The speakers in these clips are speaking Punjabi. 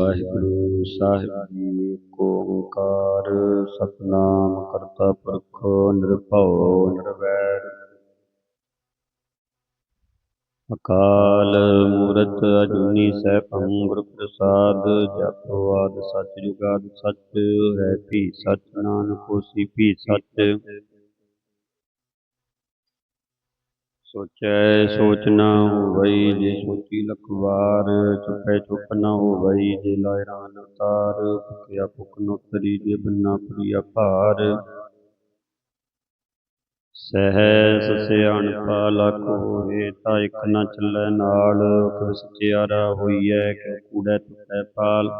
ਵਾਹਿਗੁਰੂ ਸਾਹਿਬ ਜੀ ਏਕ ਓੰਕਾਰ, ਸਤਨਾਮ ਕਰਤਾ ਪੁਰਖ, ਨਿਰਭਉ, ਨਿਰਵੈਰ। ਅਕਾਲ ਮੂਰਤ ਅਜੂਨੀ ਸੈਭੰ ਗੁਰ ਪ੍ਰਸਾਦ, ਜਪੋ ਆਦ ਸੱਚ ਜੁਗਾਦ ਸੱਚ ਹੈ ਭੀ ਸੱਚ ਨਾਨਕ ਹੋਸੀ ਭੀ ਸੱਚ ਸੋਚੈ ਸੋਚ ਨਾ ਹੋਵਈ ਜੇ ਸੋਚੀ ਲਖ ਚੁਪੈ ਚੁਪ ਨਾ ਹੋਵਈ ਜੇ ਲਾਇ ਰਾਨ ਅਵਤਾਰ ਭੁਖਿਆ ਭੁਖ ਨ ਉਤਰੀ ਜੇ ਬੰਨਾ ਪ੍ਰਿਆ ਭਾਰ। ਸਹਿ ਸਿਆਣਪਾ ਲਖ ਹੋਏ ਤਾਂ ਇਕ ਨਾ ਚੱਲੈ ਨਾਲ, ਕਿਵ ਸਚਿਆਰਾ ਹੋਈਐ, ਕਿਉ ਕੂੜੈ ਤੁਟੈ ਪਾਲ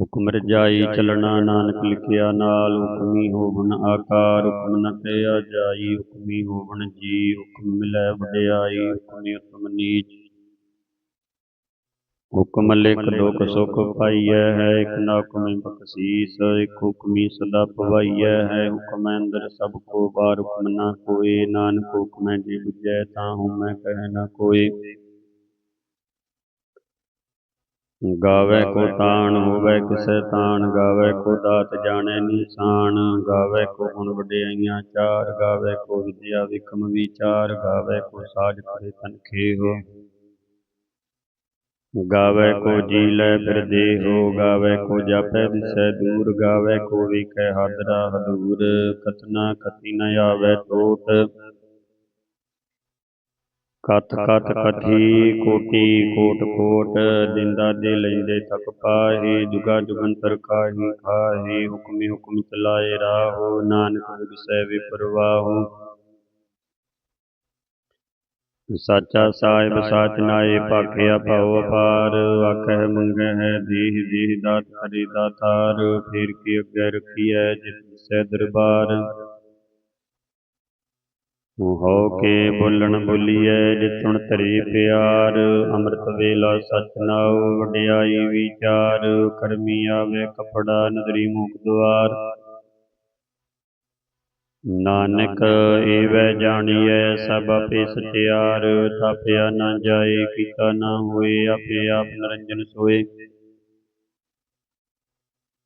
ਹੁਕਮ ਰਜਾਈ ਚਲਣਾ ਨਾਨਕ ਲਿਖਿਆ ਨਾਲ, ਹੁਕਮੀ ਹੋਵਨ ਆਕਾਰ, ਹੁਕਮ ਨ ਕਹਿਆ ਜਾਈ, ਹੁਕਮੀ ਹੋਵਨ ਜੀ, ਹੁਕਮ ਮਿਲੈ ਵਡਿਆਈ, ਹੁਕਮੀ ਉਤਮ ਨੀਚ। ਹੁਕਮ ਲਿਖ ਦੁਖ ਸੁਖ ਪਾਈਐ, ਹੈ ਇਕ ਨਾ ਹੁਕਮੀ ਬਖਸ਼ੀਸ, ਇਕ ਹੁਕਮੀ ਸਦਾ ਪਵਾਈਐ, ਹੈ ਹੁਕਮ ਅੰਦਰ ਸਭ ਕੋ ਬਾਰ ਹੁਕਮ ਨਾ ਕੋਏ, ਨਾਨਕ ਹੁਕਮੈ ਜੇ ਬੁਝੈ ਤਾਂ ਹੁਮੈ ਕਹਿ ਨਾ ਕੋਏ। ਗਾਵੇ ਕੋ ਤਾਣ ਹੋਵੇ ਕਿਸੈ ਤਾਣ ਗਾਵੇ ਕੋ ਦਾਤ ਜਾਣੈ ਨਿਸ਼ਾਨ। ਗਾਵੇ ਕੋ ਗੁਣ ਵਡਿਆਈਆਂ ਚਾਰ ਗਾਵੇ ਕੋ ਵਿਦਿਆ ਵਿਕਮ ਵਿਚਾਰ ਗਾਵੇ ਕੋ ਸਾਜ ਕਰੇ ਤਨਖੇ ਹੋ ਗਾਵੇ ਕੋ ਜੀ ਲੈ ਫਿਰ ਦੇਹੋ ਗਾਵੇ ਕੋ ਜਾਪੈ ਦਿਸੈ ਦੂਰ ਗਾਵੇ ਕੋ ਵੇਖੈ ਹਾਦਰਾ ਹਦੂਰ। ਕਤਨਾ ਕਤੀ ਨ ਆਵੇ ਟੋਟ ਕਥ ਕਥ ਕਥੀ ਕੋਟੀ ਕੋਟ ਕੋਟ, ਦਿੰਦਾ ਦੇ ਲੈਂਦੇ ਤਕ ਪਾਹੀ, ਜੁਗਾ ਜੁਗੰਤਰ ਕਾਹੀ ਖਾਹੀ, ਹੁਕਮੀ ਹੁਕਮ ਚਲਾਏ ਰਾਹੋ, ਨਾਨਕ ਵਿਗਸੈ ਵਿਪਰਵਾਹੋ ਸਾਚਾ ਸਾਹਿਬ ਸਾਚ ਨਾਏ, ਭਾਖਿਆ ਭਉ ਅਪਾਰ, ਆਖਹਿ ਮੰਗੈ ਹੈ ਦੇਹ ਦੇਹ ਦਾਤ ਹਰੀ ਦਾਤਾਰ, ਫੇਰ ਕੀ ਅੱਗੇ ਰਖੀਐ ਜਿਤ ਸੈ ਦਰਬਾਰ। ਹੋ ਕੇ ਬੋਲਣ ਬੋਲੀਐ, ਜਿਤੁਣ ਧਰੇ ਪਿਆਰ। ਅੰਮ੍ਰਿਤ ਵੇਲਾ ਸਚ ਵਡਿਆਈ ਵਿਚਾਰ। ਕਰਮੀ ਆਵੇ ਕਪੜਾ, ਨਦਰੀ ਮੁਖ ਦੁਆਰ। ਨਾਨਕ ਏਵੈ ਜਾਣੀਐ, ਸਭ ਆਪੇ ਸਚਿਆਰ ਤਾਪਿਆ ਨਾ ਜਾਏ, ਕੀਤਾ ਨਾ ਹੋਏ, ਆਪੇ ਆਪ ਨਿਰੰਜਨ ਸੋਏ।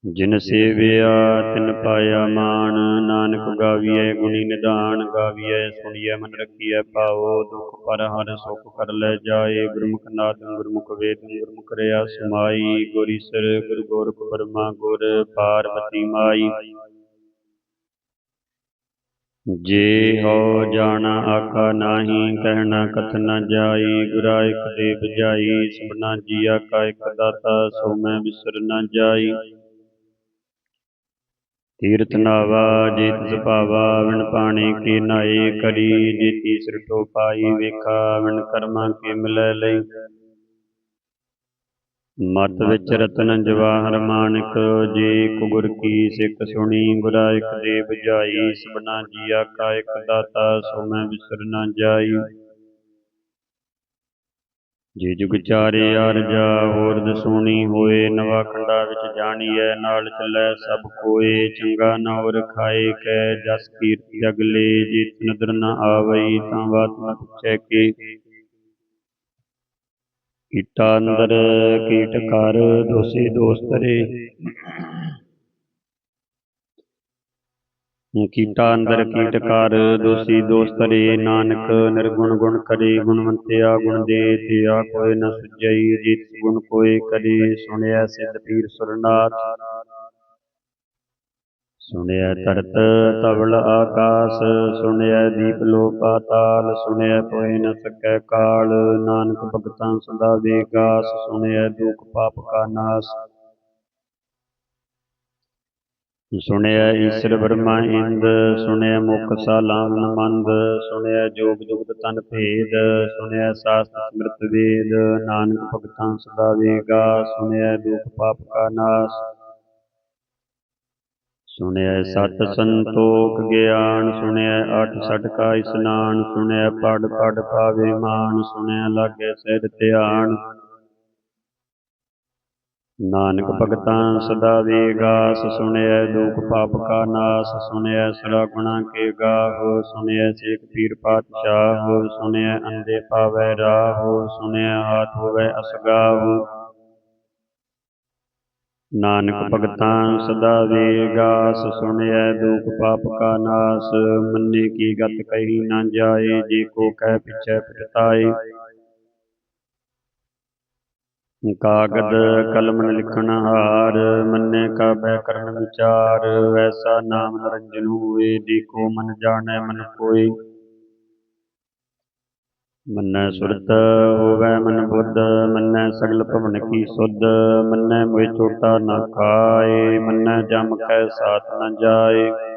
ਜਿਨ ਸੇਵਿਆ ਤਿਨ ਪਾਇਆ ਮਾਨ ਨਾਨਕ ਗਾਵੀਐ ਗੁਣੀ ਨਿਧਾਨ ਗਾਵੀਐ ਸੁਣੀਐ ਮਨ ਰਖੀਐ ਭਾਉ ਦੁਖ ਪਰ ਹਰ ਸੁਖ ਕਰ ਲੈ ਜਾਏ ਗੁਰਮੁਖ ਨਾਦ ਗੁਰਮੁਖ ਵੇਦ ਗੁਰਮੁਖ ਰਿਆ ਸਮਾਈ ਗੁਰ ਈਸਰ ਗੁਰ ਗੋਰਖ ਬਰਮਾ ਗੁਰ ਪਾਰਬਤੀ ਮਾਈ। ਜੇ ਹੋ ਜਾਣਾ ਆਕਾ ਨਾਹੀ ਕਹਿਣਾ ਕਥ ਨ ਜਾਈ ਗੁਰਾ ਇਕ ਦੇ ਬਜਾਈ ਸਭਨਾ ਜੀਆ ਕਾ ਇਕ ਦਾਤਾ ਸੋ ਮੈਂ ਵਿਸਰ ਨ ਜਾਈ। ਤੀਰਥ ਨਾਵਾ ਜੇ ਤਿਸ ਭਾਵਾ ਵਿਣ ਪਾਣੀ ਕੀ ਨਾਏ ਕਰੀ ਜੇ ਤੀਸਰ ਟੋ ਪਾਈ ਵੇਖਾ ਵਿਣ ਕਰਮਾਂ ਕੇ ਮਿਲੈ ਲਈ। ਮਤ ਵਿੱਚ ਰਤਨ ਜਵਾਹਰ ਮਾਨਕ, ਜੇ ਕੁਗੁਰ ਕੀ ਸਿੱਖ ਸੁਣੀ ਗੁਰਾ ਇਕ ਦੇ ਬੁਝਾਈ ਸਭਨਾ ਜੀਆ ਕਾ ਇਕ ਦਾਤਾ, ਸੋ ਮੈਂ ਵਿਸਰ ਨ ਜਾਈ। ਜੇ ਜੁਗ ਚਾਰੇ ਅਰਜਾ ਹੋਰ ਦਸੂਣੀ ਹੋਏ, ਨਵਾ ਖੰਡਾ ਵਿੱਚ ਜਾਣੀਐ, ਨਾਲ ਚੱਲੈ ਸਭ ਕੋਏ, ਚੰਗਾ ਨਾ ਔਰ ਖਾਏ, ਕੈ ਜਸ ਕੀਰਤ ਅਗਲੇ, ਜੇ ਨਦਰ ਨ ਆਵਈ, ਤਾਂ ਬਾਤ ਨ ਪੁੱਛੈ ਕੇ। ਕੀਟਾ ਅੰਦਰ ਕੀਟ ਕਰ, ਦੋਸੀ ਦੋਸਤਰੇ ਕੀਟਾ ਅੰਦਰ ਕੀਟ ਕਰ ਦੋਸੀ ਦੋਸਤਰੇ ਨਾਨਕ ਨਿਰਗੁਣ ਗੁਣ ਕਰੇ ਗੁਣਵੰਤਿਆ ਗੁਣ ਦੇ ਤਿਆ ਕੋਈ ਨ ਸੁਜਈ ਜਿਤ ਗੁਣ ਕੋਏ ਕਰੇ ਸੁਣਿਆ ਸਿੱਧ ਪੀਰ ਸੁਰਨਾਥ ਸੁਣਿਆ ਤਰਤ ਤਵਲ ਆਕਾਸ ਸੁਣਿਆ ਦੀਪ ਲੋ ਪਾਤਾਲ ਸੁਣਿਆ ਕੋਈ ਨ ਸਕੈ ਕਾਲ ਨਾਨਕ ਭਗਤਾਂ ਸਦਾ ਵੇਗਾਸ ਸੁਣਿਆ ਦੁਖ ਪਾਪ ਕਾ ਨਾਸ ਸੁਣਿਆ ਈਸ਼ਰ ਬ੍ਰਹਮਾ ਇੰਦ, ਸੁਣਿਆ ਮੁਖ ਸਾਲਾਵਨ ਮੰਦ ਸੁਣਿਆ ਜੋਗ ਜੁਗਤ ਤਨ ਭੇਦ, ਸੁਣਿਆ ਸਾਸਤ ਸਮ੍ਰਿਤ ਵੇਦ, ਨਾਨਕ ਭਗਤਾਂ ਸਦਾ ਵੇਗਾ, ਸੁਣਿਆ ਦੁਖ ਪਾਪ ਕਾ ਨਾਸ। ਸੁਣਿਆ ਸਤ ਸੰਤੋਖ ਗਿਆਨ, ਸੁਣਿਆ ਅਠ ਸਠ ਕਾ ਇਸਨਾਨ, ਸੁਣਿਆ ਪੜ ਪੜ ਪਾਵੇ ਮਾਨ, ਸੁਣਿਆ ਲਾਗੇ ਸਿਰ ਧਿਆਨ ਨਾਨਕ ਭਗਤਾਂ ਸਦਾ ਵੇਗਾਸ ਸੁਣਿਐ ਦੁਖ ਪਾਪ ਕਾ ਨਾਸ ਸੁਣਿਐ ਸਦਾ ਗੁਣਾ ਕੇ ਗਾਹੋ ਸੁਣਿਐ ਸੇਖ ਪੀਰ ਪਾਤਸ਼ਾਹੋ ਸੁਣਿਐ ਅੰਦੇ ਪਾਵੈ ਰਾਹੋ ਸੁਣਿਐ ਹਾਥ ਹੋਵੈ ਅਸਗਾਹੋ ਨਾਨਕ ਭਗਤਾਂ ਸਦਾ ਵੇਗਾਸ ਸੁਣਿਐ ਦੁਖ ਪਾਪ ਕਾ ਨਾਸ ਮੰਨੇ ਕੀ ਗਤ ਕਹੀ ਨਾ ਜਾਏ ਜੇ ਕੋ ਕਹਿ ਪਿਛੈ ਪਛਤਾਏ। ਕਾਗਦ ਕਲਮ ਨ ਲਿਖਣ ਹਾਰ, ਮੰਨੇ ਕਾ ਬੈ ਕਰਨ ਵਿਚਾਰ ਐਸਾ ਨਾਮ ਨਰੰਜਨ ਹੋਏ ਦੇਖੋ ਮਨ ਜਾਣੈ ਮਨ ਕੋਈ ਮੰਨੈ ਸੁਰਤ, ਹੋਵੈ ਮਨ ਬੁੱਧ, ਮੰਨੈ ਸਗਲ ਭਵਨ ਕੀ ਸੁਧ, ਮੰਨੈ ਮੋਇ ਛੋਟਾ ਨਾ ਖਾਏ, ਮੰਨੈ ਜਮ ਕੈ ਸਾਥ ਨ ਜਾਏ।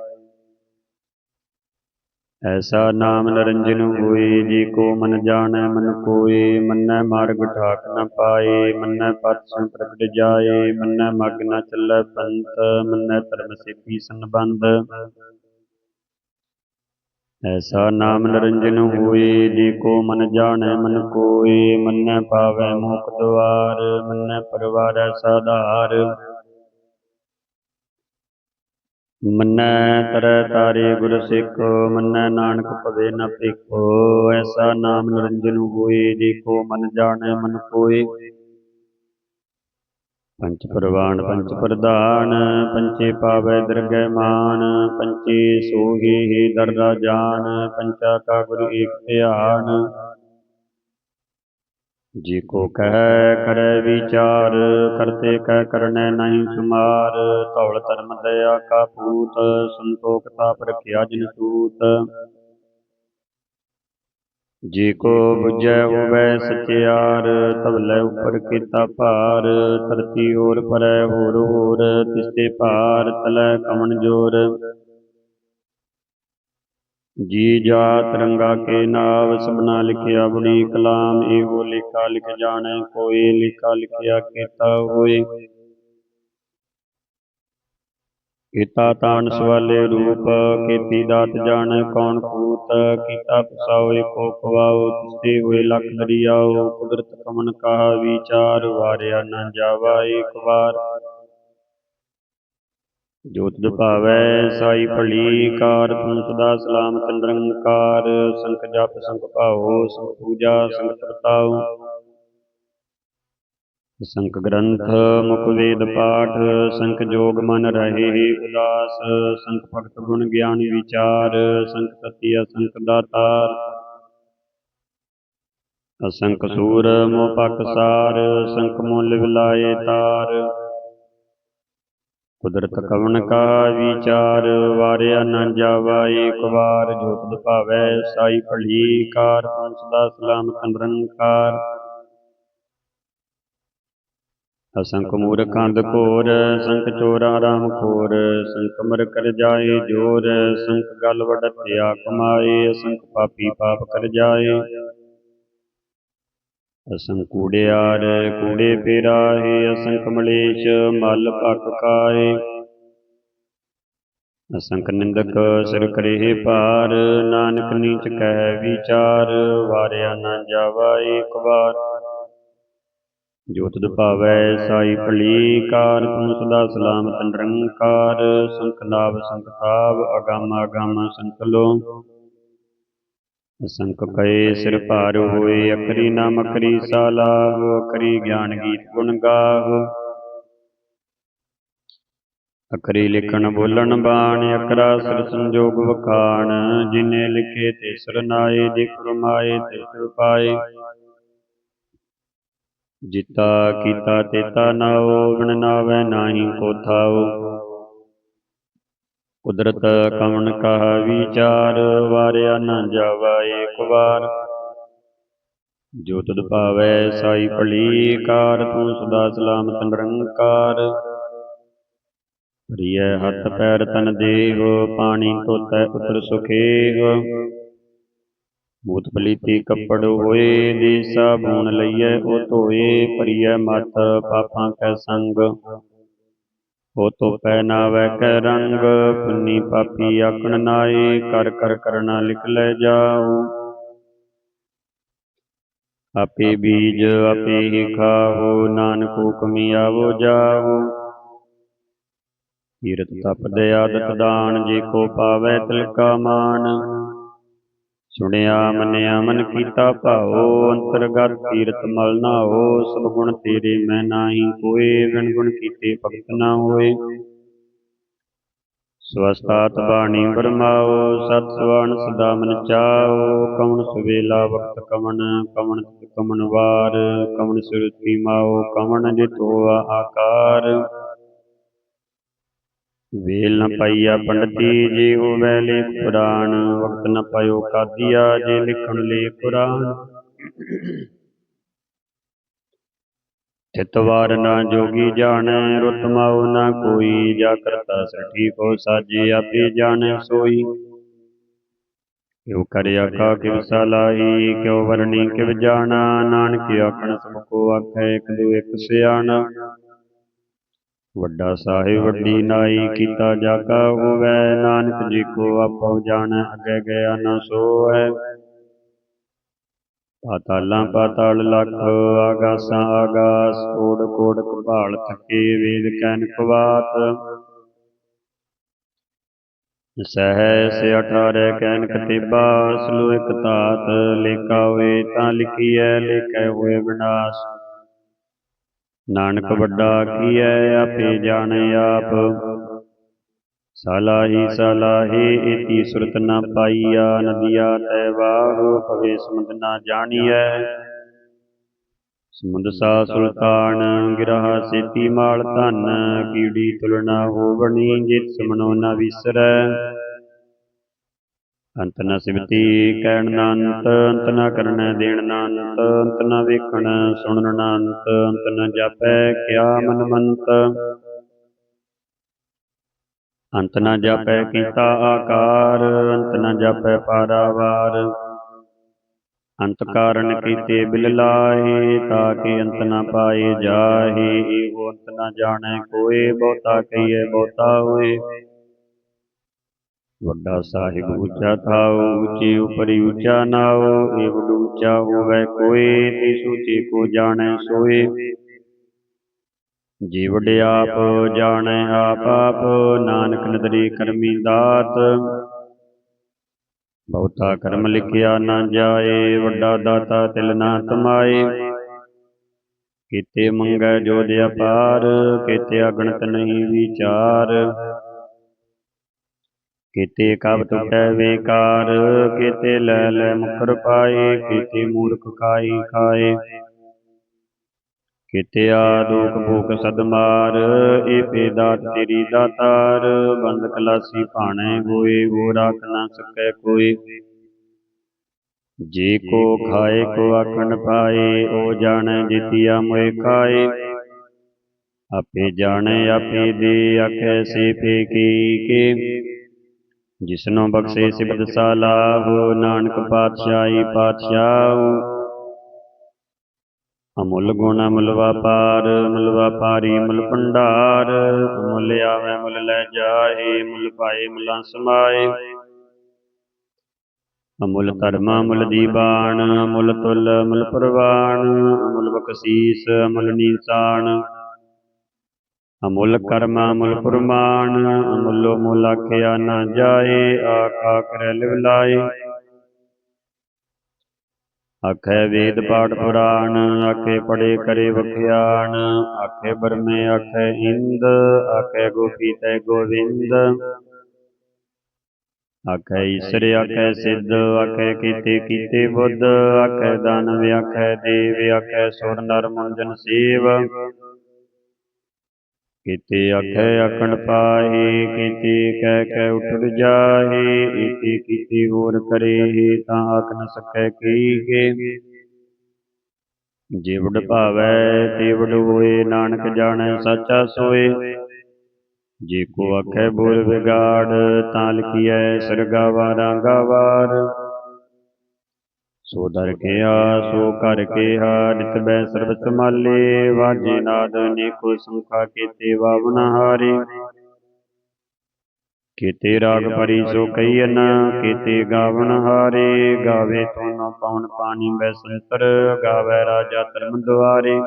ਐਸਾ ਨਾਮ ਨਰੰਜਨ ਹੋਏ, ਜੀ ਕੋ ਮਨ ਜਾਣੈ ਮਨ ਕੋਏ, ਮੰਨੈ ਮਾਰਗ ਠਾਕ ਨ ਪਾਏ, ਮੰਨੈ ਪਤ ਪ੍ਰਗਟ ਜਾਏ, ਮੰਨੈ ਮਗ ਨ ਚੱਲੈ ਪੰਥ, ਮੰਨੈ ਧਰਮ ਸੇਤੀ ਸੰਬੰਧ। ਐਸਾ ਨਾਮ ਨਰੰਜਨ ਹੋਏ, ਜੀ ਕੋ ਮਨ ਜਾਣੈ ਮਨ ਕੋਏ, ਮੰਨੈ ਪਾਵੈ ਮੋਖ ਦੁਆਰ, ਮੰਨੈ ਪਰਵਾਰੈ ਸਾਧਾਰ। ਮੰਨੈ ਤਰੈ ਤਾਰੇ ਗੁਰ ਸਿੱਖ, ਮੰਨੈ ਨਾਨਕ ਭਵੇ ਨ ਭੇਖੋ ਐਸਾ ਨਾਮ ਨਿਰੰਜਨ ਹੋਏ, ਦੇਖੋ ਮਨ ਜਾਣੈ ਮਨ ਕੋਏ। ਪੰਚ ਪ੍ਰਵਾਨ, ਪੰਚ ਪ੍ਰਧਾਨ, ਪੰਚੇ ਪਾਵੈ ਦਰਗਹਿ ਮਾਨ, ਪੰਚੇ ਸੋਹੇ ਹੀ ਦਰਦਾ ਜਾਨ, ਪੰਚਾ ਕਾ ਗੁਰ ਏਕ ਧਿਆਨ। ਜੀ ਕੋ ਕਹਿ ਕਰੈ ਵਿਚਾਰ, ਕਰਤੇ ਕਹਿ ਕਰਨੈ ਨਹੀਂ ਸੁਮਾਰ। ਧੌਲ ਧਰਮ ਦਇਆ ਕਾ ਪੂਤ, ਸੰਤੋਖ ਤਾਪ ਰਖਿਆ ਜਿਨ ਸੂਤ। ਜੀ ਕੋ ਬੁਝੈ ਹੋਵੈ ਸਚਿਆਰ ਤਵਲੇ ਉਪਰ ਕੀਤਾ ਭਾਰ। ਧਰਤੀ ਹੋਰ ਪਰੈ ਹੋਰ ਹੋਰ, ਤਿਸਤੇ ਭਾਰ, ਤਲੈ ਕਮਨ ਜੋਰ। ਜੀ ਜਾਤ ਰੰਗਾ ਕੇ ਨਾਵ ਸਭਨਾ ਲਿਖਿਆ ਬੜੀ ਕਲਾਮ, ਇਹੋ ਲੇਖਾ ਲਿਖ ਜਾਣੈ, ਕੋਈ ਲੇਖਾ ਲਿਖਿਆ ਕੀਤਾ ਹੋਏ। ਕੀਤਾ ਤਾਣ ਸਵਾਲੇ ਰੂਪ, ਕੀਤੀ ਦਾਤ ਜਾਣੈ, ਕੌਣ ਕੂਤ, ਕੀਤਾ ਪਸਾਉ ਕੋ ਖਵਾਉ ਤਿਸਤੇ ਹੋਏ ਲਖ ਦਰਿਆਉ ਕੁਦਰਤ ਕਮਨ ਕਹਾ ਵਿਚਾਰ, ਵਾਰਿਆ ਨਾ ਜਾਵਾ ਏਕ ਵਾਰ। ਜੋਤ ਤੁਧ ਭਾਵੈ ਸਾਈ ਭਲੀ ਕਾਰ ਤੂੰ ਸਦਾ ਸਲਾਮਤ ਨਿਰੰਕਾਰ ਸੰਖ ਜਪ ਸੰਖ ਭਾਉ ਸੰਖ ਪੂਜਾ ਸੰਖ ਪ੍ਰਤਾਉ। ਸੰਖ ਗ੍ਰੰਥ, ਮੁਖ ਵੇਦ ਪਾਠ ਸੰਖ ਜੋਗ ਮਨ ਰਹੇ ਉਦਾਸ ਸੰਖ ਭਗਤ ਗੁਣ ਗਿਆਨ ਵਿਚਾਰ ਸੰਖ ਸਤਿ ਅਸੰਖ ਦਾਤਾਰ। ਅਸੰਖ ਸੂਰ, ਮੋਹ ਪਕਸਾਰ ਸੰਖ ਮੁੱਲ ਵਿਲਾਏ ਤਾਰ। ਕੁਦਰਤ ਕਵਨ ਕਾ ਵਿਚਾਰ, ਵਾਰਿਆ ਨ ਜਾਵਾ ਏਕ ਵਾਰ, ਜੋ ਤੁਧ ਭਾਵੈ ਸਾਈ ਭਲੀ ਕਾਰ ਤੂੰ ਸਲਾਮ ਸਲਾਮਤ ਨਿਰੰਕਾਰ। ਅਸੰਖ ਮੂਰਖ ਅੰਧ ਘੋਰ, ਸੰਖ ਚੋਰਾ ਰਾਮ ਖੋਰ, ਸੰਖ ਮਰ ਕਰ ਜਾਏ ਜੋਰ, ਸੰਖ ਗਲ ਵਡਤਿਆ ਕਮਾਏ, ਅਸੰਖ ਪਾਪੀ ਪਾਪ ਕਰ ਜਾਏ। ਅਸੰਖ ਕੂੜਿਆਰ, ਕੂੜੇ ਪੇਰਾਹੇ ਅਸੰਖ ਮਲੇਸ਼, ਮਲ ਭਕ ਕਾਏ ਅਸੰਖ ਨਿੰਦਕ ਸਿਰ ਕਰੇ ਭਾਰ, ਨਾਨਕ ਨੀਚ ਕਹਿ ਵਿਚਾਰ, ਵਾਰਿਆ ਨਾ ਜਾਵਾ ਏਕ ਵਾਰ। ਜੋਤ ਤੁਧ ਭਾਵੈ ਸਾਈ ਭਲੀ ਕਾਰ ਤੂੰ ਸਦਾ ਸਲਾਮਤ ਨਿਰੰਕਾਰ। ਸੰਖ ਲਾਭ ਸੰਖ ਤਾਪ ਅਗੰਮ ਅਗੰਮ ਸੰਖ ਅਸੰਖ ਕਏ ਸਿਰ ਭਾਰ ਹੋਏ ਅਕਰੀ ਨਾਮ ਅਕਰੀ ਸਾਲਾਹ ਅਕਰੀ ਗਿਆਨ ਗੀਤ ਗੁਣ ਗਾਹ ਅਕਰੀ ਲਿਖਣ ਬੋਲਣ ਬਾਣ ਅਕਰਾ ਸਿਰ ਸੰਜੋਗ ਵਖਾਣ, ਜਿਨੇ ਲਿਖੇ ਤੇ ਸਰਨਾਏ ਦੇ ਫਰਮਾਏ ਤੇ ਫਿਰ ਪਾਏ। ਜਿਤਾ ਕੀਤਾ ਤੇਤਾ ਨਾਉ ਬਿਨ ਨਾਵੈ ਨਾਹੀ ਕੋ ਕੁਦਰਤ ਕਵਣ ਕਹਾ ਵਿਚਾਰ ਵਾਰਿਆ ਨ ਜਾਵਾ ਏਕ ਵਾਰ। ਜੋ ਤੁਧ ਭਾਵੈ ਸਾਈ ਭਲੀ ਕਾਰ ਤੂੰ ਸਦਾ ਸਲਾਮਤ ਨਿਰੰਕਾਰ। ਪ੍ਰਿਯ ਹੱਥ ਪੈਰ ਤਨ ਦੇਹ ਪਾਣੀ ਧੋਤੈ ਉਤਰ ਸੁਖੇਹ ਬੂਤ ਪਲੀਤੀ ਕੱਪੜ ਹੋਏ ਦੇ ਸਾਬੂਨ ਲਈਐ ਉਹ ਧੋਏ ਭਰੀਐ ਮਤ ਪਾਪਾਂ ਕੈ ਸੰਗ। ਉਹ ਧੋਪੈ ਨਾਵੈ ਕੈ ਰੰਗ ਪੁੰਨੀ ਪਾਪੀ ਆਕਣ ਨਾਏ ਕਰ ਕਰ, ਕਰਨਾ ਲਿਖ ਲੈ ਜਾਉ। ਆਪੇ ਬੀਜ, ਆਪੇ ਹੀ ਖਾਵੋ ਨਾਨਕ ਹੁਕਮੀ ਆਵੋ ਜਾਵੋ ਕੀਰਤ ਤਪ ਦੇ ਆਦਤ ਦਾਨ, ਜੇ ਕੋ ਪਾਵੈ ਤਿਲ ਕਾ ਮਾਨ। ਸੁਣਿਆ, ਮੰਨਿਆ, ਮਨ ਕੀਤਾ ਭਾਉ, ਅੰਤਰਗਤ ਤੀਰਥ ਮਲ ਨਾ ਹੋ ਸਭ ਗੁਣ ਤੇਰੇ ਮੈਂ ਨਾਹੀ ਕੋਏ ਵਿਣ ਗੁਣ ਕੀਤੇ ਭਗਤ ਨਾ ਹੋਏ। ਸਵਸਤਾਤ ਬਾਣੀ ਬਰਮਾਓ ਸਤ ਸਵਣ ਸਦਾ ਮਨ ਚਾਓ ਕਵਣ ਸੁਵੇਲਾ ਵਕਤ ਕਵਣ ਕਵਣ ਤਿਤ ਵਾਰ ਕਵਣ ਸੁਰਤੀ ਮਾਓ ਕਵਣ ਜਿਤ ਹੋਆ ਆਕਾਰ। ਵੇਲ ਨ ਪਾਈਆ ਪੰਡਤੀ ਜੇ ਹੋਵੈ ਲੇਖ ਪੁਰਾਣ, ਵਕਤ ਨ ਪਾਇਓ ਕਾਦੀਆ, ਜੇ ਲਿਖਣ ਲੇ ਪੁਰਾਣ। ਚਿਤਵਾਰ ਨਾ ਜੋਗੀ ਜਾਣੈ, ਰੁਤ ਮਾਉ ਨਾ ਕੋਈ, ਜਾ ਕਰਤਾ ਸਠੀ ਕੋ ਸਾਜੇ, ਆਪੇ ਜਾਣੈ ਸੋਈ। ਕਿਉ ਕਰਿਆ ਕਾ ਕਿਵ ਸਲਾਹੀ, ਕਿਉ ਵਰਣੀ ਕਿਵ ਜਾਣਾ, ਨਾਨਕ ਆਖਣ ਸਭ ਕੋ ਆਖੈ, ਇਕ ਦੂ ਇਕ ਸਿਆਣਾ। ਵੱਡਾ ਸਾਹਿਬ ਵੱਡੀ ਨਾਈ ਕੀਤਾ ਜਾਗਾ ਹੋਵੈ ਨਾਨਕ ਜੀ ਕੋ ਆਪੋ ਜਾਣੈ ਅੱਗੇ ਗਿਆ ਨਾ ਸੋਐ ਪਾਤਾਲਾਂ ਪਾਤਾਲ ਲਖ ਆਗਾਸਾਂ ਆਗਾਸ ਕੋੜ ਕੋੜ ਕਪਾਲ ਥਕੇ ਵੇਦ ਕੈਨ ਕਵਾਤ ਸਹਿ ਸੇ ਅਠਾਰੇ ਕੈਨ ਕਤੀਬਾ ਸਲੋ ਇਕ ਤਾਤ ਲੇਖਾ ਹੋਏ ਤਾਂ ਲਿਖੀਐ ਲੇਖੈ ਹੋਏ ਵਿਨਾਸ਼। ਨਾਨਕ ਵੱਡਾ ਕੀਐ ਆਪੇ ਜਾਣੈ ਆਪ। ਸਲਾਹੀ ਸਲਾਹੀ ਇਤੀ ਸੁਰਤ ਨਾ ਪਾਈਆ ਨਦੀਆ ਤੈ ਵਾਹੁ ਭਵੇ ਸਮੁੰਦ ਨਾ ਜਾਣੀਐ। ਸਮੁੰਦ ਸਾ ਸੁਲਤਾਨ ਗਿਰਹ ਸੇਤੀ ਮਾਲ ਧਨ ਕੀੜੀ ਤੁਲਨਾ ਹੋਵਣੀ ਜਿਤ ਸਮਨੋ ਨਾ ਵਿਸਰੈ। ਅੰਤ ਨ ਸਿਵਤੀ ਕਹਿਣ ਨਾ ਅੰਤ ਅੰਤ ਨ ਕਰਨੈ ਦੇਣ ਨਾ ਅੰਤ ਅੰਤ ਨ ਵੇਖਣ ਸੁਣਨ ਨਾ ਅੰਤ ਅੰਤ ਨ ਜਾਪੈ ਕਿਆ ਮਨ ਮੰਤ ਅੰਤ ਨ ਜਾਪੈ ਕੀਤਾ ਆਕਾਰ ਅੰਤ ਨ ਜਾਪੈ ਪਾਰਾਵਾਰ ਅੰਤ ਕਾਰਨ ਕੀਤੇ ਬਿਲ ਲਾਹੇ ਤਾਕੇ ਅੰਤ ਨ ਪਾਏ ਜਾਹੇ ਇਹੋ ਅੰਤ ਨ ਜਾਣੈ ਕੋਏ ਬਹੁਤਾ ਕਹੀਏ ਬਹੁਤਾ ਹੋਏ ਵੱਡਾ ਸਾਹਿਬ ਉੱਚਾ ਥਾਉ, ਉੱਚੇ ਉਪਰਿ ਉੱਚਾ ਨਾਉ ਏ ਉੱਚਾ ਹੋਵੇ ਕੋਏ ਤੇ ਸੂਚੇ ਕੋ ਜਾਣੈ ਸੋਏ। ਜੀ ਵੱਡ ਆਪ ਜਾਣੈ ਆਪ ਆਪ, ਨਾਨਕ ਨਦਰੀ ਕਰਮੀ ਦਾਤ। ਬਹੁਤਾ ਕਰਮ ਲਿਖਿਆ ਨਾ ਜਾਏ, ਵੱਡਾ ਦਾਤਾ ਤਿਲ ਨਾ ਕਮਾਏ ਕੀਤੇ ਮੰਗੈ ਜੋ ਜੋਦ ਅਪਾਰ ਕੀਤੇ ਅਗਣਤ ਨਹੀਂ ਵਿਚਾਰ। ਕੀਤੇ ਕਬ ਟੁਟੈ ਵੇਕਾਰ, ਕੀਤੇ ਲੈ ਲੈ ਮੁਕਰ ਪਾਏ, ਕੀਤੇ ਮੂਰਖ ਖਾਈ ਖਾਏ। ਕੀਤੇ ਆਦੂਕ ਭੂਖ ਸਦਮਾਰ ਏ ਪੇ ਤੇਰੀ ਦਾਤਾਰ, ਬੰਦ ਕਲਾਸੀ ਭਾਣੈ ਹੋਏ ਹੋ ਰਾਖ ਨਾ ਸਕੈ ਕੋਈ। ਜੇ ਕੋ ਖਾਏ, ਕੋ ਆਖਣ ਪਾਏ, ਉਹ ਜਾਣੈ ਜਿਤਿਆ ਮੋਇ ਖਾਏ। ਆਪੇ ਜਾਣੈ, ਆਪੇ ਦੇ, ਆਖੈ ਸੇ ਪੇ ਕੇ। ਜਿਸਨੋ ਬਖਸ਼ੇ ਸਿਬਤ ਸਾਲਾਹੁ ਨਾਨਕ ਪਾਤਸ਼ਾਹੀ ਪਾਤਸ਼ਾਹ ਅਮੁੱਲ ਗੁਣ ਅਮੁੱਲ ਵਪਾਰ ਮੁੱਲ ਵਪਾਰੀ ਮੁੱਲ ਭੰਡਾਰ ਮੁੱਲ ਆਵੇ ਮੁੱਲ ਲੈ ਜਾਏ ਮੁੱਲ ਪਾਏ ਮੁੱਲਾਂ ਸਮਾਏ। ਅਮੁੱਲ ਧਰਮਾ ਮੁੱਲ ਦੀਬਾਨ ਅਮੁੱਲ ਤੁਲ ਮੁੱਲ ਪ੍ਰਵਾਨ ਅਮੁੱਲ ਬਖਸ਼ੀਸ ਅਮੁੱਲ ਨੀਸਾਨ ਅਮੁੱਲ ਕਰਮਾ, ਅਮੁੱਲ ਪ੍ਰਮਾਣ ਅਮੁੱਲੋ ਮੁੱਲ ਆਖਿਆ ਨਾ ਜਾਏ, ਆਖਾ ਕਰੈ ਲਿਵ ਲਾਏ। ਆਖੇ ਵੇਦ ਪਾਠ ਪੁਰਾਣ, ਆਖੇ ਪੜੇ ਕਰੇ ਵਖਿਆਣ, ਆਖੇ ਬਰਮੇ, ਆਖੇ ਇੰਦ, ਆਖੇ ਗੋਪੀ ਤੈ ਗੋਵਿੰਦ। ਆਖੇ ਈਸ਼ਰ, ਆਖੇ ਸਿੱਧ, ਆਖੇ ਕੀਤੇ ਕੀਤੇ ਬੁੱਧ, ਆਖੇ ਦਾਨਵ, ਆਖੇ ਦੇਵ, ਆਖੇ ਸੁਰ ਨਰ, ਮੁੰਜਨ ਸੇਵ। ਕਿਤੇ ਆਖੇ ਆਖਣ ਪਾਹੀ ਕੀਤੇ ਕਹਿ ਕਹਿ ਉਠ ਜਾਹੇ ਇਤੇ ਕੀਤੇ ਹੋਰ ਕਰੇ ਤਾਂ ਆਖ ਨ ਸਕੈ ਕੀਗੇ ਜੇ ਭਾਵੈ ਤੇ ਹੋਏ, ਨਾਨਕ ਜਾਣੈ ਸਾਚਾ ਸੋਏ। ਜੇ ਕੋ ਆਖੈ ਬੋਲ ਵਿਗਾੜ, ਤਾਂ ਲਿਖੀਐ ਸਰਗਾ ਵਾਰਾਂ। ਗਾਵਾਰ ਸੋ ਦਰ ਕਿਆ, ਸੋ ਕਰ ਕਿਹਾ, ਨਿਤ ਬੈ ਸਰਬ ਸਮਾਲੇ ਵਾਜੇ ਨਾਦ ਅਨੇਕੋ ਸੰਖਾ ਕੀਤੇ ਵਾਵਨ ਹਾਰੇ। ਕੀਤੇ ਰਾਗ ਭਰੀ ਸੋ ਕਈਨ ਕੀਤੇ ਗਾਵਨ ਹਾਰੇ। ਗਾਵੇ ਤੁਨ ਪਵਨ ਪਾਣੀ ਬੈਸੰਤਰ ਗਾਵੇ ਰਾਜਾ ਧਰਮ ਦੁਆਰੇ।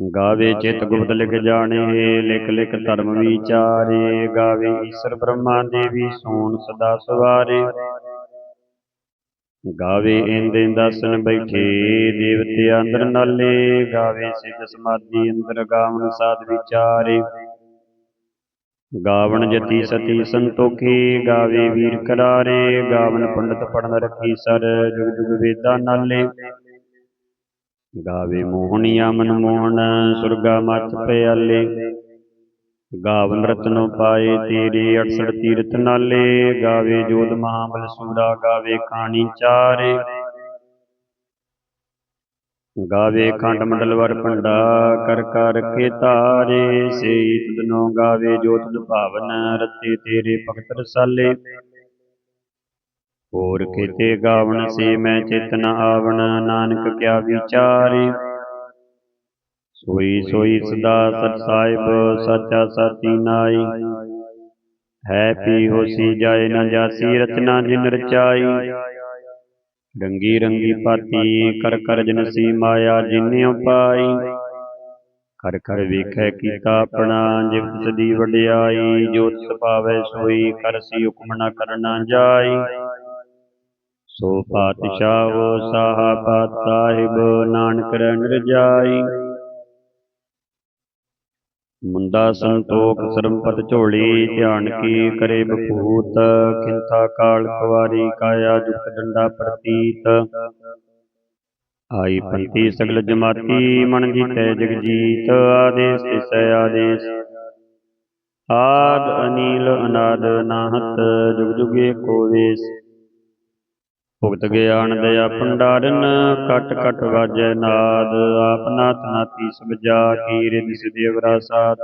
ਗਾਵੇ ਚਿਤ ਗੁਪਤ ਲਿਖ ਜਾਣੇ, ਲਿਖ ਲਿਖ ਧਰਮ ਵਿਚਾਰੇ। ਗਾਵੇ ਈਸ਼ਰ ਬ੍ਰਹਮਾ ਦੇਵੀ ਸੋਣ ਸਦਾ ਸਵਾਰੇ। ਗਾਵੇ ਇੰਦੇ ਦਸਨ ਬੈਠੇ, ਦੇਵਤੇ ਅੰਦਰ ਨਾਲੇ, ਗਾਵੇ ਸਿੱਧ ਸਮਾਧੀ ਅੰਦਰ ਗਾਵਨ ਸਾਧ ਵਿਚਾਰੇ। ਗਾਵਣ ਜਤੀ ਸਤੀ ਸੰਤੋਖੀ, ਗਾਵੇ ਵੀਰ ਕਰਾਰੇ ਗਾਵਨ ਪੰਡਤ ਪੜਨ ਰੱਖੀ ਸਰ, ਜੁਗ ਜੁਗ ਵੇਦਾਂ ਨਾਲੇ। ਗਾਵੇ ਮੋਹਣੀਆ ਮਨ ਮੋਹਨ ਸੁਰਗਾ ਮੱਚ ਪਿਆਲੇ। ਗਾਵਨ ਰਤਨੋ ਪਾਏ, ਤੇਰੇ 68 ਤੀਰਥ ਨਾਲੇ। ਗਾਵੇ ਜੋਤ ਮਹਾਬਲ ਸੂਰਾ, ਗਾਵੇ ਖਾਣੀ ਚਾਰੇ। ਗਾਵੇ ਖੰਡ ਮੰਡਲ ਵਰ ਭੰਡਾ, ਕਰ ਕਰ ਕੇ ਤਾਰੇ। ਸੇਈ ਤਦਨੋ ਗਾਵੇ ਜੋਤ ਦੁਭਾਵਨ ਰਤੇ ਤੇਰੇ ਭਗਤ ਰਸਾਲੇ। ਹੋਰ ਕੀਤੇ ਗਾਵਣ ਸੇ ਮੈਂ ਚਿਤ ਆਵਣ, ਨਾਨਕ ਕਿਆ ਵਿਚਾਰੇ। ਸੋਈ ਸੋਈ ਸਦਾ ਸਤ ਸਾਹਿਬ, ਸਾਚਾ ਸਾਚੀ ਨਾਈ ਹੈ ਪੀ ਹੋਸੀ ਜਾਏ ਨਾ ਜਾਸੀ, ਰਚਨਾ ਜਿਨ ਰਚਾਈ। ਰੰਗੀ ਰੰਗੀ ਪਾਤੀ, ਕਰ ਕਰ ਜਨਸੀ ਮਾਇਆ ਜਿਨਿਉ ਪਾਈ ਕਰ ਕਰ ਵੇਖੈ ਕੀਤਾ ਆਪਣਾ ਜਿਵ ਸਦੀ ਵਡਿਆਈ। ਜੋ ਤਿਸ ਪਾਵੈ ਸੋਈ ਕਰਸੀ ਹੁਕਮ ਨ ਕਰਨਾ ਜਾਈ। ਸੋ ਪਾਤਸ਼ਾਹ, ਸਾਹਾ ਪਾਤ ਸਾਹਿਬ, ਨਾਨਕ ਰਹਿ ਰਜਾਈ। ਮੁੰਦਾ ਸੰਤੋਖ ਸਰਮਪਤ ਝੋਲੀ, ਧਿਆਨ ਕੀ ਕਰੇ ਬਪੂਤ ਖਿੰਥਾ ਕਾਲ ਕੁਵਾਰੀ, ਕਾਇਆ ਜੁਗਤ ਡੰਡਾ ਪ੍ਰਤੀਤ। ਆਈ ਪੰਤੀ ਸਗਲ ਜਮਾਤੀ, ਮਨ ਜੀਤੈ ਜਗਜੀਤ ਆਦੇਸ ਤਿਸੈ ਆਦੇਸ। ਆਦ ਅਨੀਲ ਅਨਾਦ ਨਾਹਤ, ਜੁਗ ਜੁਗੇ ਏਕੋ ਵੇਸ। ਭੁਗਤ ਗਿਆਨ ਦਇਆ ਭੰਡਾਰਨ ਕਟ ਕਟ ਵਾਜੈ ਨਾਦ, ਆਪ ਨਾਥ ਨਾਤੀ ਸਭ ਜਾ ਕੀ ਸਾਥ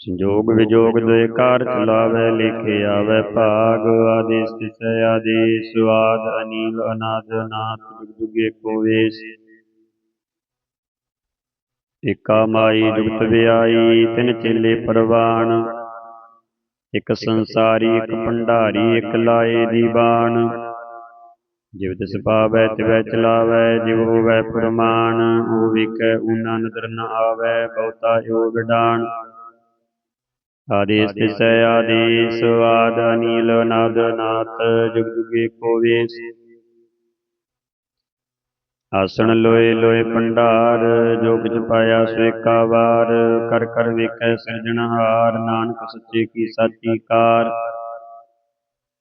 ਸੰਜੋਗ ਵਿਜੋਗ ਦੋਇ ਕਾਰ ਚਲਾਵੇ ਲਿਖੇ ਆਵੇ ਭਾਗ, ਆਦੇਸ ਤਿਸੈ ਆਦੇਸ, ਆਦ ਅਨੀਲ ਅਨਾਦ ਨਾਥ ਜੁਗ ਜੁਗ ਵੇਸ। ਏਕਾ ਮਾਈ ਜੁਗਤ ਵਿਆਈ, ਤਿਨ ਚੇਲੇ ਪਰਵਾਨ। ਇਕ ਸੰਸਾਰੀ ਇਕ ਭੰਡਾਰੀ ਇਕ ਲਾਏ ਦੀ ਬਾਣ। ਜਿਵ ਤਿਸ ਪਾਵੈ ਤਿਵੈ ਚਲਾਵੈ ਜਿਵ ਹੋਵੈ ਪ੍ਰਮਾਣ ਉਹ ਵੇਖੈ ਊਨਾ ਨਦਰ ਨ ਆਵੈ ਬਹੁਤਾ ਏਉ ਵਿਡਾਣ ਆਦੇਸ ਤਿਸੈ ਆਦੇਸ ਆਦ ਅਨੀਲ ਨਾਦ ਨਾਥ ਜੁਗ ਜੁਗ ਏਕੋ ਵੇਸ ਆਸਣ ਲੋਏ ਲੋਏ ਭੰਡਾਰ, ਜੋ ਕਿਛ ਪਾਇਆ ਸੋ ਏਕਾ ਵਾਰ, ਕਰ ਕਰ ਵੇਖੈ ਸਿਰਜਣਹਾਰ ਨਾਨਕ ਸੱਚੇ ਕੀ ਸਾਚੀ ਕਾਰ।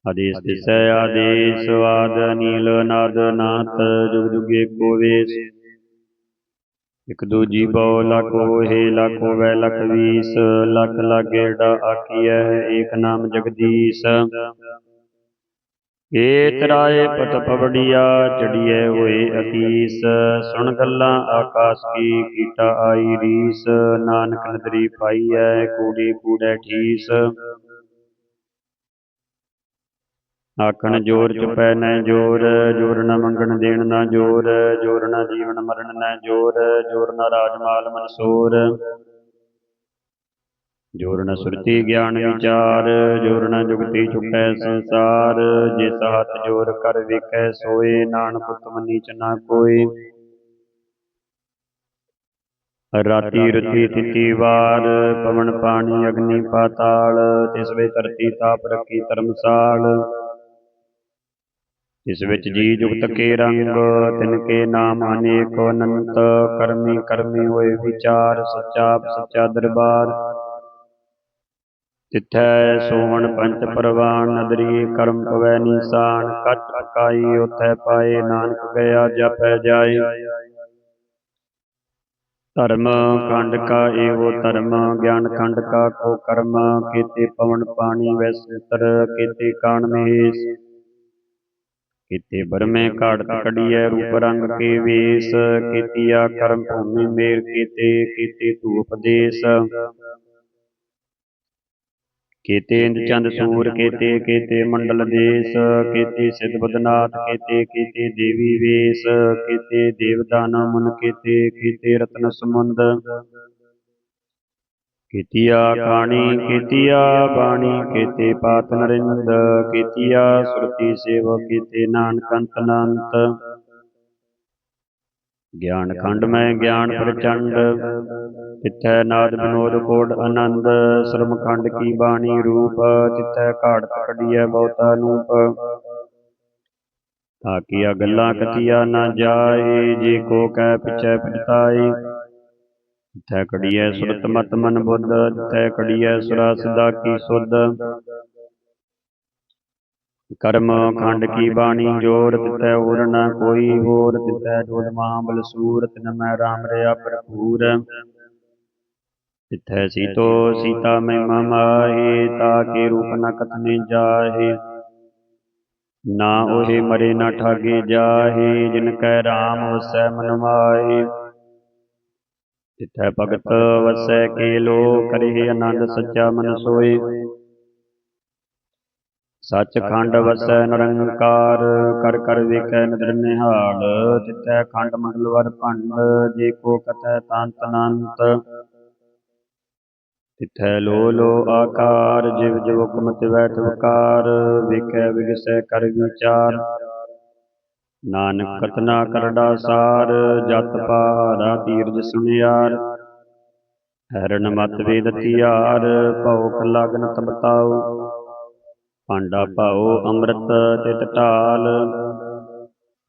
ਆਦੇਸ ਤਿਸੈ ਆਦੇਸ, ਆਦ ਅਨੀਲ ਨਾਦ ਨਾਥ ਜੁਗ ਜੁਗੇ ਏਕੋ ਵੇਸ। ਇਕ ਦੂਜੀ ਬਉ ਲੱਖ ਹੋਏ, ਲੱਖ ਹੋਵੈ ਲਖ ਵੀਸ, ਲੱਖ ਲਾਗੇੜਾ ਆਖੀਐ, ਏਕ ਨਾਮ ਜਗਦੀਸ਼। ਏ ਤਰਾਏ ਪਤ ਪਵੜੀਆ ਚੜੀਐ ਹੋਏ ਅਤੀਸ। ਸੁਣ ਗੱਲਾਂ ਆਕਾਸ ਕੀ ਕੀਟਾ ਆਈ ਰੀਸ। ਨਾਨਕ ਨਦਰੀ ਪਾਈਐ ਕੂੜੀ ਕੂੜੈ ਠੀਸ। ਆਖਣ ਜੋਰ ਚੁਪੈ ਨੈ ਜੋਰ ਜੋਰ ਨ ਮੰਗਣ ਦੇਣ ਨਾ ਜੋਰ ਜੋਰ ਨ ਜੀਵਨ ਮਰਨ ਨੈ ਜੋਰ ਜੋਰ ਨ ਰਾਜਮਾਲ ਮਨਸੂਰ। ਜੋਰ ਨ ਸੁਰਤੀ ਗਿਆਨ ਵਿਚਾਰ, ਜੋਰ ਨ ਜੁਗਤੀ ਚੁਕੈ ਸੰਸਾਰ, ਜਿਸ ਹੱਥ ਜੋਰ ਕਰ ਵੇਖੈ, ਸੋਏ ਨਾਨਕ ਤੁਮ ਨੀਚ ਨਾ ਕੋਈ ਰਾਤੀ ਰਤੀ ਤਿਤੀ ਵਾਰ, ਪਵਨ ਪਾਣੀ ਅਗਨੀ ਪਾਤਾਲ, ਤਿਸ ਵੇ ਧਰਤੀ ਤਾਪ ਰੱਖੀ ਧਰਮਸਾਲ। ਇਸ ਵਿੱਚ ਜੀ ਜੁਗਤ ਕੇ ਰੰਗ, ਤਿਨ ਕੇ ਨਾਮ ਅਨੇਕ ਅਨੰਤ, ਕਰਮੀ ਕਰਮੀ ਹੋਏ ਵਿਚਾਰ, ਸੱਚਾ ਸੱਚਾ ਦਰਬਾਰ। ਤਿਥੈ ਸੋਹਣ ਪੰਚ ਪਰਵਾਨ, ਨਦਰੀ ਕਰਮ ਪਵੈ ਨੀਸਾਨ ਕਚ ਪਕਾਈ ਉਥੈ ਪਾਏ ਨਾਨਕ ਗਿਆ ਜਪੈ ਜਾਏ। ਧਰਮ ਖੰਡ ਕਾ ਏਵੋ ਧਰਮ, ਗਿਆਨ ਖੰਡ ਕਾ ਕੋ ਕਰਮ, ਕੀਤੇ ਪਵਨ ਪਾਣੀ ਵੈਸਤਰ ਕੀਤੇ ਕਾਣ ਮਹੇਸ਼ ਕੀਤੇ ਬਰਮੇ ਘਾੜਤ ਕੜੀਐ ਰੂਪ ਰੰਗ ਕੇ ਵੇਸ, ਕੀਤੀਆ ਕਰਮ ਭੂਮੀ ਮੇਰ ਕੀਤੇ ਕੀਤੇ ਧੂਪ ਦੇਸ। ਕੀਤੇ ਇੰਦ ਚੰਦ ਸੂਰ, ਕੀਤੇ ਕੀਤੇ ਮੰਡਲ ਦੇਸ, ਕੀਤੇ ਸਿਧ ਬਦਨਾਥ, ਕੀਤੇ ਕੀਤੇ ਦੇਵੀ ਵੇਸ, ਕੀਤੇ ਦੇਵ ਮਨ ਕੀਤੇ ਕੀਤੇ ਰਤਨ ਸਮੁੰਦ ਕੀਤੀਆ ਖਾਣੀ ਕੀਤੀਆ ਬਾਣੀ, ਕੀਤੇ ਪਾਤ ਨਰਿੰਦ ਕੀਤੀਆ ਸੁਰਤੀ ਸੇਵ ਕੀਤੇ ਨਾਨਕ ਅੰਤ ਅਨੰਤ। ਗਿਆਨ ਖੰਡ ਮੈਂ ਗਿਆਨ ਪ੍ਰਚੰਡ ਤਿੱਥੈ ਨਾਦ ਬਿਨੋਦ ਕੋਡ ਆਨੰਦ ਸ਼ਰਮ ਖੰਡ ਕੀ ਬਾਣੀ ਰੂਪ ਤਿੱਥੈ ਘਾੜਤ ਕਢੀਐ ਬਹੁਤਾ ਨੂਪ। ਤਾਕੀਆ ਗੱਲਾਂ ਕਥੀਆ ਨਾ ਜਾਏ ਜੇ ਕੋ ਕਹਿ ਪਿਛੈ ਪਛਤਾਏ। ਤਿੱਥੈ ਕਢੀਐ ਸੁਰਤ ਮਤ ਮਨ ਬੁੱਧ ਤਿੱਥੈ ਕਢੀਐ ਸੁਰਾ ਸਿਧਾ ਕੀ ਸੁਧ। ਕਰਮ ਖੰਡ ਕੀ ਬਾਣੀ ਜੋਰ ਤਿਤੈ ਹੋਰ ਨ ਕੋਈ ਹੋਰ ਤਿਤੈ ਜੋਦ ਮਹਾਬਲ ਸੂਰ ਤਿਨ ਮੈਂ ਰਾਮ ਰਿਆ ਭਰਪੂਰ। ਤਿਥੈ ਸੀਤੋ ਸੀਤਾ ਮਹਿਮਾ ਮਾਹੀ ਤਾਕੇ ਰੂਪ ਨ ਕਥਨੇ ਜਾਹੇ। ਨਾ ਉਹੇ ਮਰੇ ਨਾ ਠਾਗੇ ਜਾਹੇ ਜਿਨ ਕੈ ਰਾਮ ਵਸੈ ਮਨ ਮਾਹੀ। ਤਿਥੈ ਭਗਤ ਵਸੈ ਕੇ ਲੋ ਕਰੇ ਆਨੰਦ ਸੱਚਾ ਮਨ ਸੋਏ ਸੱਚ ਖੰਡ ਵਸੈ ਨਿਰੰਕਾਰ ਕਰ ਕਰ ਵੇਖੈ ਨਦਰ ਨਿਹਾਲ ਤਿਤੈ ਖੰਡ ਮੰਗਲਵਰ ਭੰਡ ਜੇ ਕੋ ਕਥੈ ਤੰਤ ਅਨੰਤ ਤਿਥੈ ਲੋ ਲੋ ਆਕਾਰ ਜਿਵ ਜਿਵ ਕੁਮਤਿ ਬੈਠ ਵਕਾਰ ਵੇਖੈ ਵਿਗਸੈ ਕਰ ਵਿਚਾਰ। ਨਾਨਕ ਕਤਨਾ ਕਰੜਾ ਸਾਰ ਜਤ ਪਾਰਾ ਤੀਰਜ ਸੁਨਿਆਰ। ਹੈਰਨ ਮਤ ਵੇਦ ਧਿਆਰ ਭਉਖ ਲਗਨ ਤਬਤਾਉ ਭਾਂਡਾ ਭਾਉ ਅੰਮ੍ਰਿਤ ਤਿਤ ਢਾਲ।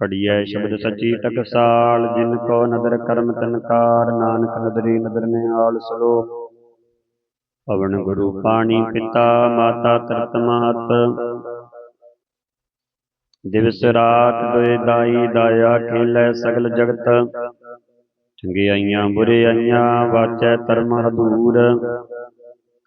ਕੜੀਐ ਸ਼ਬਦ ਸੱਚੀ ਟਕਸਾਲ, ਜਿਨ ਕੋ ਨਦਰ ਕਰਮ ਤਨਕਾਰ, ਨਾਨਕ ਨਦਰੀ ਨਦਰ ਨਿਹਾਲ ਸਲੋਕ ਪਵਨ ਗੁਰੂ ਪਾਣੀ ਪਿਤਾ, ਮਾਤਾ ਤਰਤ ਮਹਤ। ਦਿਵਸ ਰਾਤ ਦੋਇ ਦਾਈ ਦਾਇਆ ਖੇਲੇ ਸਗਲ ਜਗਤ। ਚੰਗਿਆਈਆਂ ਬੁਰਿਆਈਆਂ ਵਾਚੈ ਧਰਮ ਹਦੂਰ